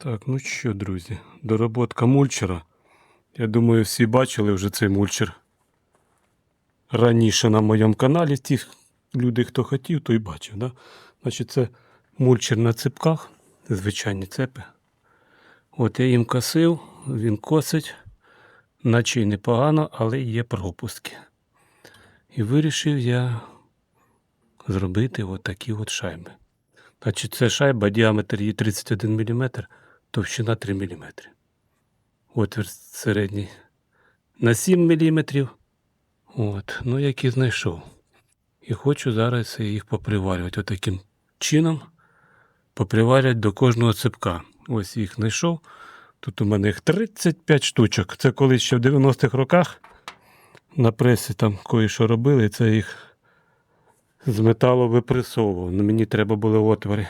Так, ну що, друзі, дороботка мульчера. Я думаю, всі бачили вже цей мульчер. Раніше на моєму каналі ті люди, хто хотів, той бачив. Да? Значить, це мульчер на цепках, звичайні цепи. От я їм косив, він косить, наче й непогано, але є пропуски. І вирішив я зробити от от шайби. Значить, це шайба, діаметр її 31 мм, товщина 3 мм. Отвір середній на 7 мм. От, ну і знайшов. І хочу зараз їх поприварювати отаким чином. Поприварювати до кожного цепка. Ось їх знайшов. Тут у мене їх 35 штучок. Це колись ще в 90-х роках на пресі там кое-що робили. Це їх з металу випресовував. Мені треба були отвори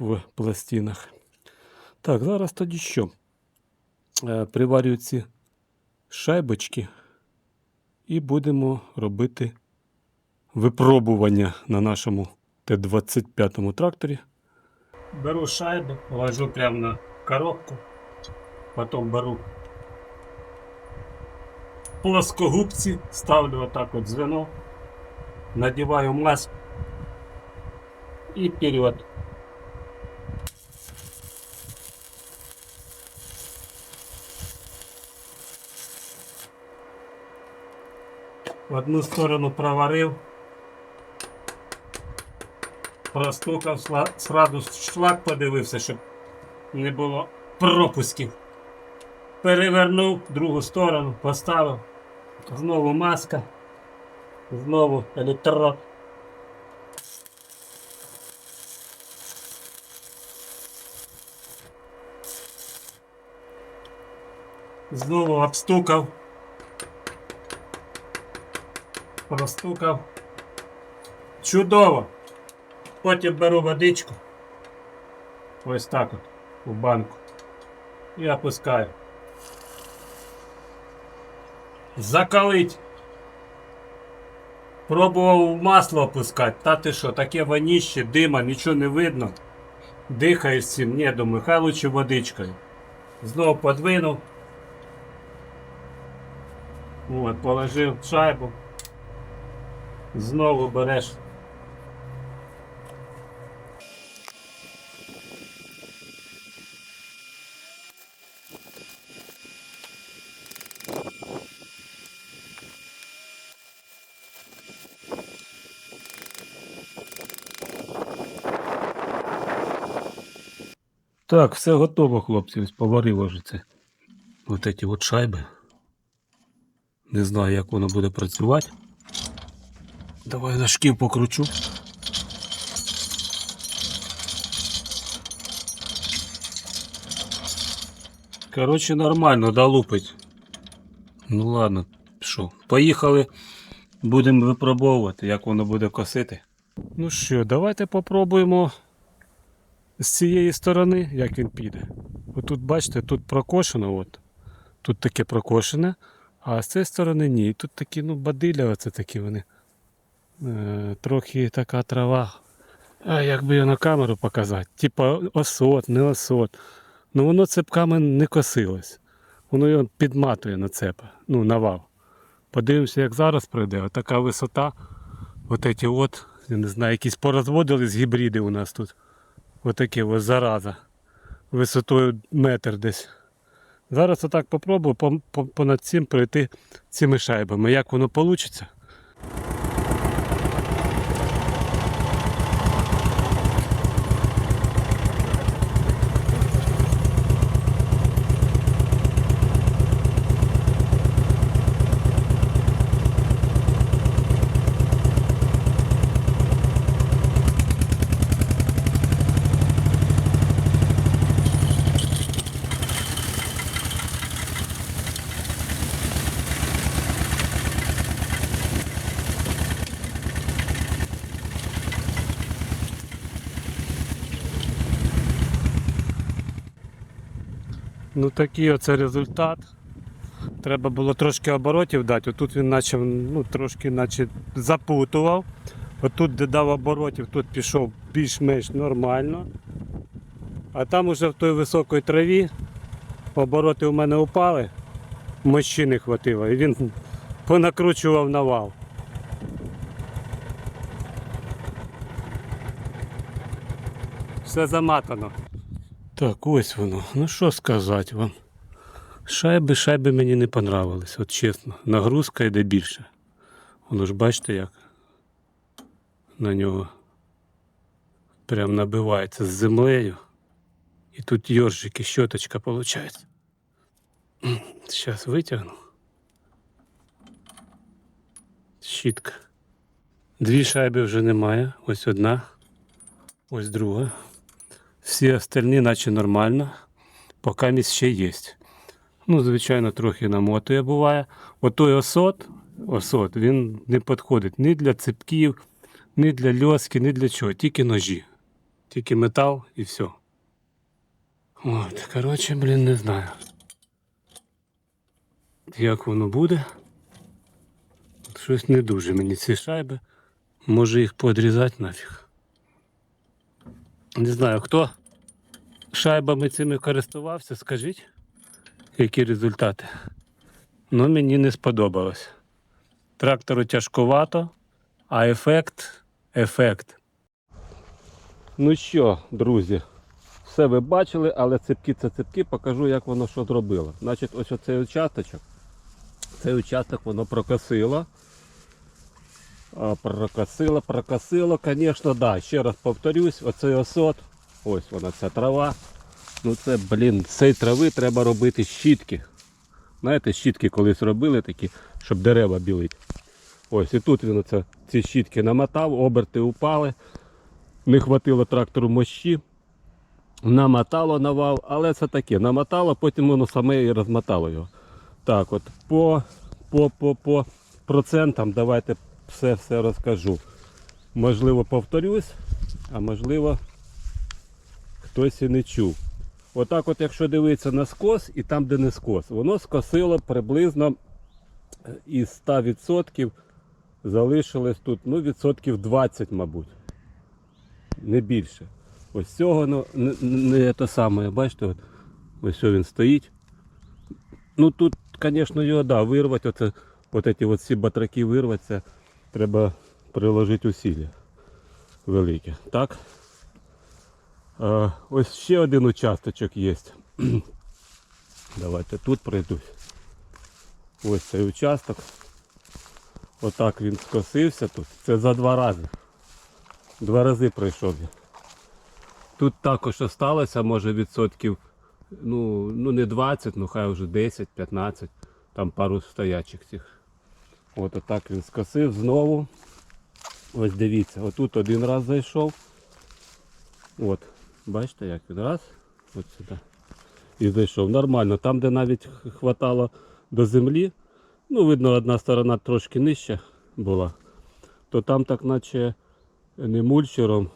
в пластинах. Так, зараз тоді що? Е, Приварюю ці шайбочки і будемо робити випробування на нашому Т-25 тракторі. Беру шайбу, ложу прямо на коробку, потім беру плоскогубці, ставлю отак от звено, надеваю маску и вперед. В одну сторону проварив, простукав, сразу шлак подивився, щоб не було пропусків. Перевернув другу сторону, поставив. Знову маска. Знову електрод. Знову обстукав. Простукав. Чудово. Потім беру водичку. Ось так от у банку. І опускаю. Закалить. Пробував масло опускати. Та ти що, таке воніще, дима, нічого не видно. Дихаєш цим, ні, думаю, хай лучше водичкою. Знову подвинув. От, положив шайбу. Знову береш. Так, все готово, хлопці. Ось поварив вже це. Ось ці от шайби. Не знаю, як воно буде працювати. Давай за шків покручу. Коротше, нормально, да, лупить. Ну ладно, що, поїхали. Будемо випробовувати, як воно буде косити. Ну що, давайте попробуємо з цієї сторони, як він піде. Отут, бачите, тут прокошено, от. Тут таке прокошене, а з цієї сторони ні. Тут такі, ну, бадиля, оце такі вони. Е, трохи така трава. А як би його на камеру показати? Типа осот, не осот. Ну воно цепками не косилось. Воно його підматує на цепа, ну, на вал. Подивимося, як зараз пройде. Отака висота. От эти от, я не знаю, якісь порозводились гібриди у нас тут. Отакі ось зараза. Висотою метр десь. Зараз отак попробую по, по, понад цим пройти цими шайбами. Як воно вийде? Ну такий оце результат. Треба було трошки оборотів дати. Отут він наче, ну, трошки наче запутував. Отут, де дав оборотів, тут пішов більш-менш нормально. А там уже в той високій траві обороти у мене упали, мощі не хватило, і він понакручував навал. Все заматано. Так, ось воно. Ну що сказати вам. Шайби, шайби мені не понравились, от чесно. Нагрузка йде більше. Воно ж бачите як на нього прям набивається з землею. І тут йоржики, щоточка виходить. Зараз витягну. Щітка. Дві шайби вже немає. Ось одна, ось друга. Всі остальні наче нормально. Поки ще є. Ну, звичайно, трохи намотує буває. Отой осот, осот, він не підходить ні для ципків, ні для льоски, ні для чого. Тільки ножі. Тільки метал і все. От, коротше, блін, не знаю. Як воно буде? Щось не дуже мені ці шайби. Може їх подрізати нафіг. Не знаю, хто шайбами цими користувався, скажіть, які результати. Ну, мені не сподобалось. Трактору тяжкувато, а ефект ефект. Ну що, друзі, все ви бачили, але ципки це ципки, покажу, як воно що зробило. Значить, ось оцей участочок. Цей участок воно прокосило. Прокосило, прокосило, звісно, да. Ще раз повторюсь, оцей осот, ось вона ця трава. Ну це, блін, з цієї трави треба робити щітки. Знаєте, щітки колись робили такі, щоб дерева білити. Ось і тут він оце, ці щітки намотав, оберти упали. Не хватило трактору мощі. Намотало навал, але це таке, намотало, потім воно саме і розмотало його. Так, от по, по, по, по процентам давайте все все розкажу. Можливо, повторюсь, а можливо, хтось і не чув. Отак, от, якщо дивитися на скос і там, де не скос, воно скосило приблизно е, із 100% залишилось тут ну, відсотків 20, мабуть. Не більше. Ось цього ну, не, не те саме, бачите, от, ось він стоїть. Ну тут, звісно, його да, вирвати, оце, от ці всі батраки вирвати, це треба приложити усилля велике. Так? А, ось ще один участочок є. Давайте тут пройдусь. Ось цей участок. Отак він скосився тут. Це за два рази. Два рази пройшов я. Тут також осталося, може відсотків, ну, ну не 20, ну хай вже 10-15, там пару стоячих цих. От отак він скосив знову. Ось дивіться, отут один раз зайшов. От, бачите, як він раз, от сюди. І зайшов. Нормально. Там, де навіть хватало до землі, ну, видно, одна сторона трошки нижча була, то там так наче не мульчером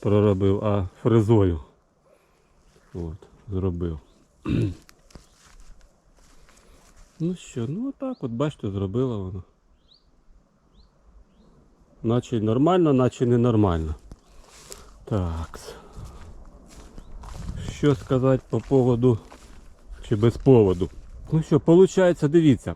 проробив, а фрезою. От, зробив. ну що, ну отак от бачите, зробило воно. Наче нормально, наче ненормально. Так. Що сказати по поводу чи без поводу? Ну що, виходить, дивіться,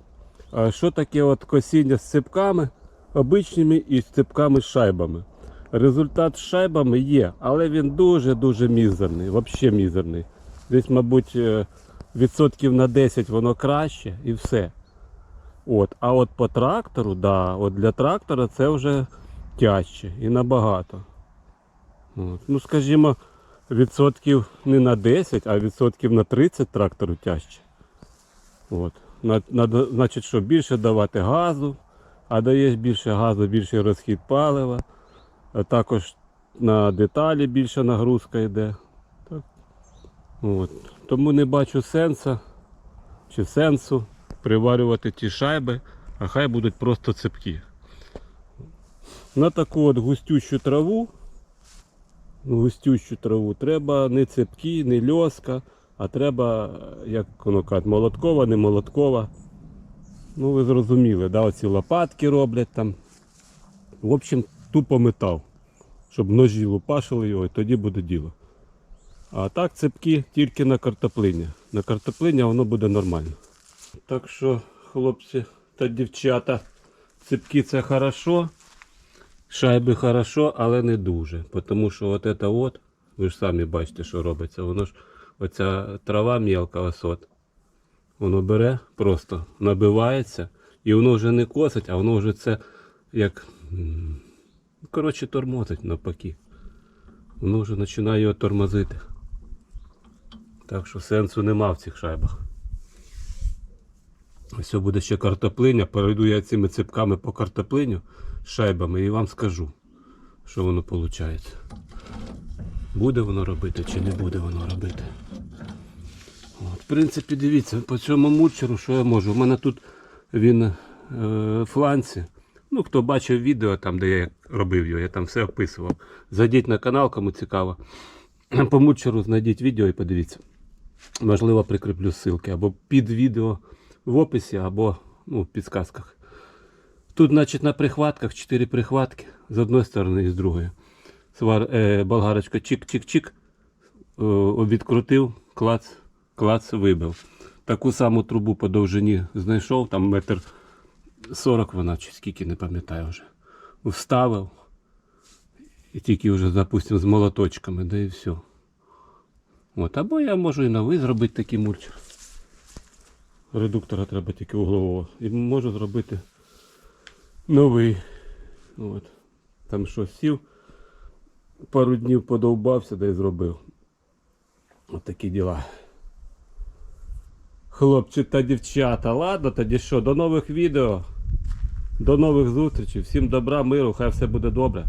що таке от косіння з ципками, обичними і з ципками з шайбами. Результат з шайбами є, але він дуже-дуже мізерний, взагалі мізерний. Десь, мабуть, е, відсотків на 10 воно краще і все. От. А от по трактору, да, от для трактора це вже тяжче і набагато. От. Ну, скажімо, відсотків не на 10, а відсотків на 30 трактору тяжче. От. Надо, значить, що більше давати газу, а даєш більше газу, більший розхід палива. А також на деталі більша нагрузка йде. Так. От. Тому не бачу сенсу чи сенсу приварювати ті шайби, а хай будуть просто цепкі. На таку от густющу траву, густющу траву треба не цепкі, не льоска, а треба, як воно кажуть, молоткова, не молоткова. Ну ви зрозуміли, да, оці лопатки роблять там. В общем, тупо метал. Щоб ножі лупашили його і тоді буде діло. А так цепки тільки на картоплині. На картоплині воно буде нормально. Так що, хлопці та дівчата, цепки це хорошо, шайби хорошо, але не дуже. Тому що от це от, ви ж самі бачите, що робиться. Воно ж оця трава мелка, ось от. Воно бере, просто набивається, і воно вже не косить, а воно вже це як. Коротше, тормозить навпаки. Воно вже починає його тормозити. Так що сенсу нема в цих шайбах. Ось буде ще картоплиня. Перейду я цими ципками по картоплиню шайбами і вам скажу, що воно виходить. Буде воно робити чи не буде воно робити. От, в принципі, дивіться, по цьому мульчеру, що я можу. У мене тут він е, фланці. Ну, хто бачив відео, там, де я робив його, я там все описував. Зайдіть на канал, кому цікаво. По мульчеру знайдіть відео і подивіться. Можливо, прикріплю ссылки або під відео в описі, або ну, в підсказках. Тут, значить, на прихватках 4 прихватки з одної сторони і з другої. Свар, е, болгарочка чик-чик-чик. Е, відкрутив, клац, клац вибив. Таку саму трубу по довжині знайшов, там метр 40 вона, чи скільки не пам'ятаю вже. Вставив. І тільки вже, допустим, з молоточками, да і все. От, або я можу і новий зробити такий мульчер. Редуктора треба тільки углового. І можу зробити новий. От. Там що сів, пару днів подовбався, да і зробив. От такі діла. Хлопці та дівчата, ладно, тоді що, до нових відео. До нових зустрічей. Всім добра, миру, хай все буде добре.